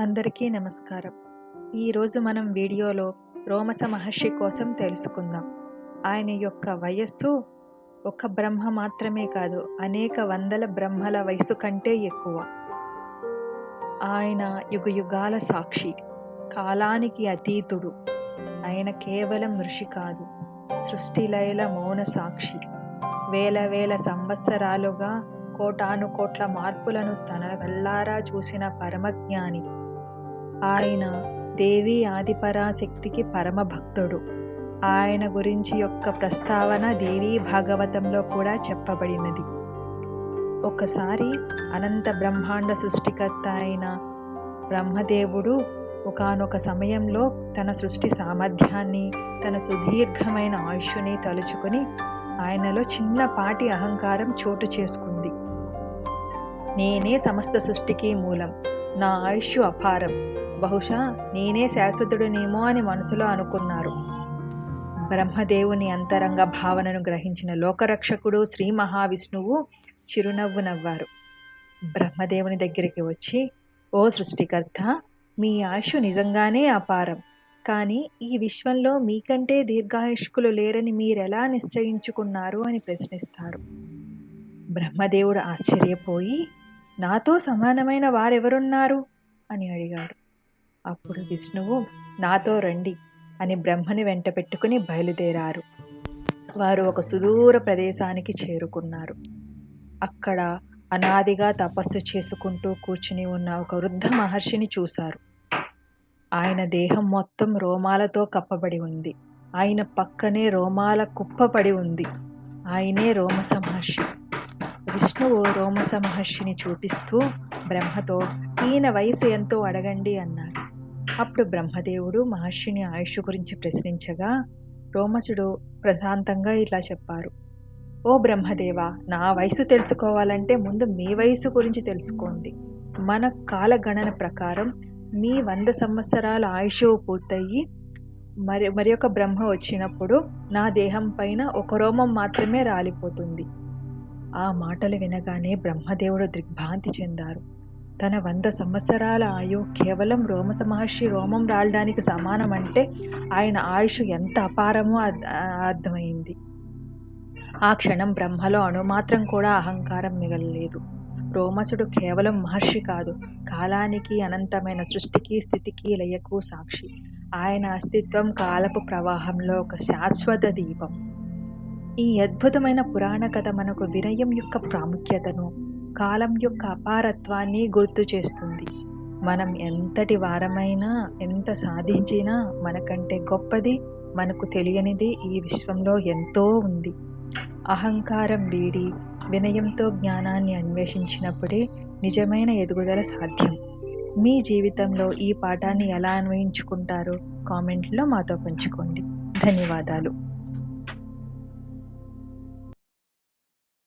అందరికీ నమస్కారం. ఈరోజు మనం వీడియోలో రోమస మహర్షి కోసం తెలుసుకుందాం. ఆయన యొక్క వయస్సు ఒక బ్రహ్మ మాత్రమే కాదు అనేక వందల బ్రహ్మల వయసు కంటే ఎక్కువ. ఆయన యుగ యుగాల సాక్షి కాలానికి అతీతుడు. ఆయన కేవలం ఋషి కాదు సృష్టిలయల మౌన సాక్షి. వేల వేల సంవత్సరాలుగా కోటాను కోట్ల మార్పులను తన కళ్ళారా చూసిన పరమజ్ఞాని. ఆయన దేవి ఆదిపరాశక్తికి పరమ భక్తుడు ఆయన గురించి యొక్క ప్రస్తావన దేవీ భాగవతంలో కూడా చెప్పబడినది. ఒకసారి అనంత బ్రహ్మాండ సృష్టికర్త అయిన బ్రహ్మదేవుడు ఒకనొక సమయంలో తన సృష్టి సామర్థ్యాన్ని తన సుదీర్ఘమైన ఆయుష్ని తలుచుకొని ఆయనలో చిన్నపాటి అహంకారం చోటు చేసుకుంది. నేనే సమస్త సృష్టికి మూలం. నా ఆయుష్ అపారం. బహుశా నేనే శాశ్వతుడినేమో అని మనసులో అనుకున్నారు. బ్రహ్మదేవుని అంతరంగ భావనను గ్రహించిన లోకరక్షకుడు శ్రీ మహావిష్ణువు చిరునవ్వు నవ్వారు. బ్రహ్మదేవుని దగ్గరికి వచ్చి ఓ సృష్టికర్త మీ ఆయుష్ నిజంగానే అపారం. కానీ ఈ విశ్వంలో మీకంటే దీర్ఘాయుష్కులు లేరని మీరెలా నిశ్చయించుకున్నారు? అని ప్రశ్నిస్తారు. బ్రహ్మదేవుడు ఆశ్చర్యపోయి నాతో సమానమైన వారెవరున్నారు? అని అడిగాడు. అప్పుడు విష్ణువు నాతో రండి అని బ్రహ్మని వెంట పెట్టుకుని బయలుదేరారు. వారు ఒక సుదూర ప్రదేశానికి చేరుకున్నారు. అక్కడ అనాదిగా తపస్సు చేసుకుంటూ కూర్చుని ఉన్న ఒక వృద్ధ మహర్షిని చూశారు. ఆయన దేహం మొత్తం రోమాలతో కప్పబడి ఉంది. ఆయన పక్కనే రోమాల కుప్పపడి ఉంది. ఆయనే రోమస మహర్షి. ఓ రోమస మహర్షిని చూపిస్తూ బ్రహ్మతో ఈయన వయసు ఎంతో అడగండి అన్నారు అప్పుడు బ్రహ్మదేవుడు మహర్షిని ఆయుష్ గురించి ప్రశ్నించగా రోమసుడు ప్రశాంతంగా ఇలా చెప్పారు. ఓ బ్రహ్మదేవ నా వయసు తెలుసుకోవాలంటే ముందు మీ వయసు గురించి తెలుసుకోండి. మన కాలగణన ప్రకారం మీ వంద సంవత్సరాల ఆయుష్ పూర్తయ్యి మరి మరి ఒక బ్రహ్మ వచ్చినప్పుడు నా దేహం పైన ఒక రోమం మాత్రమే రాలిపోతుంది. ఆ మాటలు వినగానే బ్రహ్మదేవుడు దిగ్భ్రాంతి చెందారు. తన వంద సంవత్సరాల ఆయు కేవలం రోమస మహర్షి రోమం రాలడానికి సమానం అంటే ఆయన ఆయుష్ ఎంత అపారమో అర్థమైంది. ఆ క్షణం బ్రహ్మలో అణుమాత్రం కూడా అహంకారం మిగలలేదు. రోమసుడు కేవలం మహర్షి కాదు కాలానికి అనంతమైన సృష్టికి స్థితికి లయకు సాక్షి. ఆయన అస్తిత్వం కాలపు ప్రవాహంలో ఒక శాశ్వత దీపం. ఈ అద్భుతమైన పురాణ కథ మనకు వినయం యొక్క ప్రాముఖ్యతను కాలం యొక్క అపారత్వాన్ని గుర్తు చేస్తుంది. మనం ఎంతటి వారమైనా ఎంత సాధించినా మనకంటే గొప్పది మనకు తెలియనిది ఈ విశ్వంలో ఎంతో ఉంది. అహంకారం వీడి వినయంతో జ్ఞానాన్ని అన్వేషించినప్పుడే నిజమైన ఎదుగుదల సాధ్యం. మీ జీవితంలో ఈ పాఠాన్ని ఎలా అన్వయించుకుంటారో కామెంట్లో మాతో పంచుకోండి. ధన్యవాదాలు.